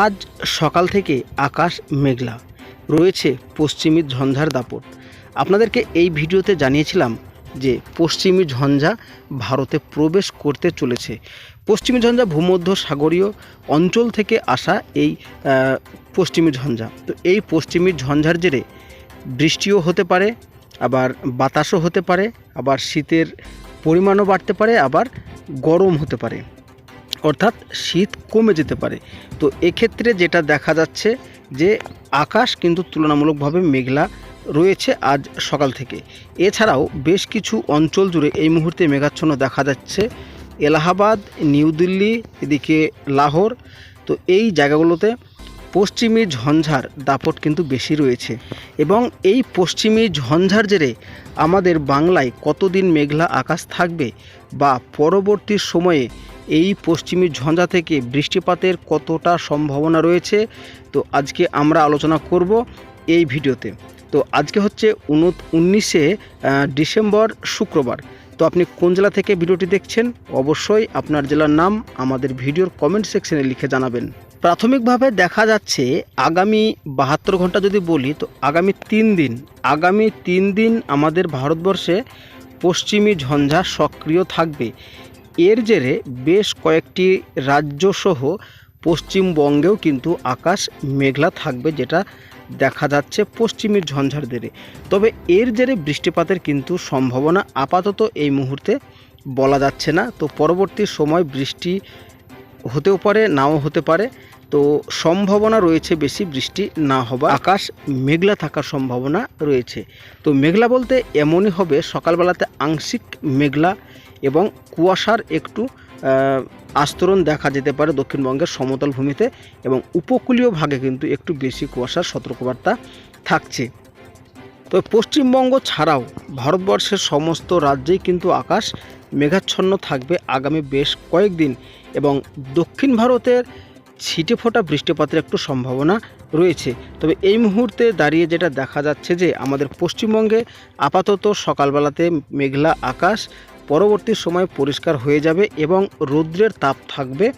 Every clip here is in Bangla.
আজ সকাল থেকে আকাশ মেঘলা। রয়েছে পশ্চিমী ঝঞ্ঝার দাপট। আপনাদেরকে এই ভিডিওতে জানিয়েছিলাম যে পশ্চিমী ঝঞ্ঝা ভারতে প্রবেশ করতে চলেছে। পশ্চিমী ঝঞ্ঝা ভূমধ্য সাগরীয় অঞ্চল থেকে আসা এই পশ্চিমী ঝঞ্ঝা। তো এই পশ্চিমী ঝঞ্ঝার জেরে বৃষ্টিও হতে পারে, আবার বাতাসও হতে পারে, আবার শীতের পরিমাণও বাড়তে পারে, আবার গরম হতে পারে। অর্থাৎ শীত কমে যেতে পারে। তো এক্ষেত্রে যেটা দেখা যাচ্ছে যে আকাশ কিন্তু তুলনামূলকভাবে মেঘলা রয়েছে আজ সকাল থেকে। এছাড়াও বেশ কিছু অঞ্চল জুড়ে এই মুহূর্তে মেঘাচ্ছন্ন দেখা যাচ্ছে। এলাহাবাদ, নিউ দিল্লি, এদিকে লাহোর, তো এই জায়গাগুলোতে পশ্চিমী ঝঞ্ঝার দাপট কিন্তু বেশি রয়েছে। এবং এই পশ্চিমী ঝঞ্ঝার জেরে আমাদের বাংলায় কতদিন মেঘলা আকাশ থাকবে বা পরবর্তী সময়ে এই পশ্চিমী ঝঞ্ঝা থেকে বৃষ্টিপাতের কতটা সম্ভাবনা রয়েছে? তো আজকে আমরা আলোচনা করব এই ভিডিওতে। তো আজকে হচ্ছে উনিশে ডিসেম্বর শুক্রবার। তো আপনি কোন জেলা থেকে ভিডিওটি দেখছেন? অবশ্যই আপনার জেলার নাম আমাদের ভিডিওর কমেন্ট সেকশনে লিখে জানাবেন। প্রাথমিকভাবে দেখা যাচ্ছে আগামী বাহাত্তর ঘণ্টা যদি বলি, তো আগামী তিন দিন, আগামী তিন দিন আমাদের ভারতবর্ষে পশ্চিমী ঝঞ্ঝা সক্রিয় থাকবে। এর জেরে বেশ কয়েকটি রাজ্যসহ পশ্চিমবঙ্গেও কিন্তু আকাশ মেঘলা থাকবে যেটা দেখা যাচ্ছে পশ্চিমের ঝঞ্ঝার জেরে তবে এর জেরে বৃষ্টিপাতের কিন্তু সম্ভাবনা আপাতত এই মুহূর্তে বলা যাচ্ছে না। তো পরবর্তী সময় বৃষ্টি হতেও পারে, নাও হতে পারে। তো সম্ভাবনা রয়েছে বেশি বৃষ্টি না হবা আকাশ মেঘলা থাকার সম্ভাবনা রয়েছে। তো মেঘলা বলতে এমনই হবে, সকালবেলাতে আংশিক মেঘলা এবং কুয়াশার একটু আস্তরণ দেখা যেতে পারে দক্ষিণবঙ্গের সমতল ভূমিতে এবং উপকূলীয় ভাগে কিন্তু একটু বেশি কুয়াশার সতর্কবার্তা থাকছে। তো পশ্চিমবঙ্গ ছাড়াও ভারতবর্ষের সমস্ত রাজ্যেই কিন্তু আকাশ মেঘাচ্ছন্ন থাকবে আগামী বেশ কয়েকদিন এবং দক্ষিণ ভারতের ছিটে ফোটা বৃষ্টিপাতের একটু সম্ভাবনা রয়েছে। তবে এই মুহূর্তে দাঁড়িয়ে যেটা দেখা যাচ্ছে যে আমাদের পশ্চিমবঙ্গে আপাতত সকালবেলাতে মেঘলা আকাশ পরবর্তী সময় পরিষ্কার হয়ে যাবে এবং রৌদ্রের তাপ থাকবে।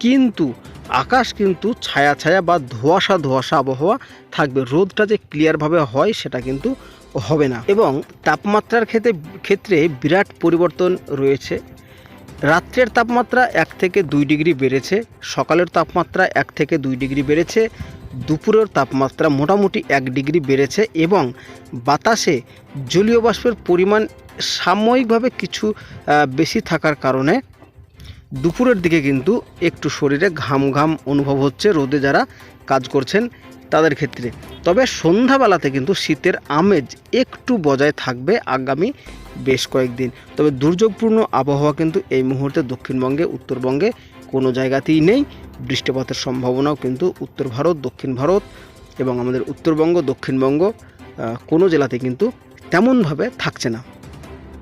কিন্তু আকাশ কিন্তু ছায়া ছায়া বা ধোঁয়াশা ধোঁয়াশা আবহাওয়া থাকবে। রোদটা যে ক্লিয়ারভাবে হয় সেটা কিন্তু হবে না। এবং তাপমাত্রার ক্ষেত্রে ক্ষেত্রে বিরাট পরিবর্তন রয়েছে। রাত্রের তাপমাত্রা এক থেকে দুই ডিগ্রি বেড়েছে, সকালের তাপমাত্রা এক থেকে দুই ডিগ্রি বেড়েছে, দুপুরের তাপমাত্রা মোটামুটি এক ডিগ্রি বেড়েছে এবং বাতাসে জলীয় বাষ্পের পরিমাণ সাময়িকভাবে কিছু বেশি থাকার কারণে দুপুরের দিকে কিন্তু একটু শরীরে ঘাম ঘাম অনুভব হচ্ছে রোদে যারা কাজ করছেন তাদের ক্ষেত্রে। তবে সন্ধ্যাবেলাতে কিন্তু শীতের আমেজ একটু বজায় থাকবে আগামী বেশ কয়েকদিন। তবে দুর্যোগপূর্ণ আবহাওয়া কিন্তু এই মুহূর্তে দক্ষিণবঙ্গে, উত্তরবঙ্গে কোনো জায়গাতেই নেই। বৃষ্টিপাতের সম্ভাবনাও কিন্তু উত্তর ভারত, দক্ষিণ ভারত এবং আমাদের উত্তরবঙ্গ, দক্ষিণবঙ্গ কোনো জেলাতে কিন্তু তেমনভাবে থাকছে না।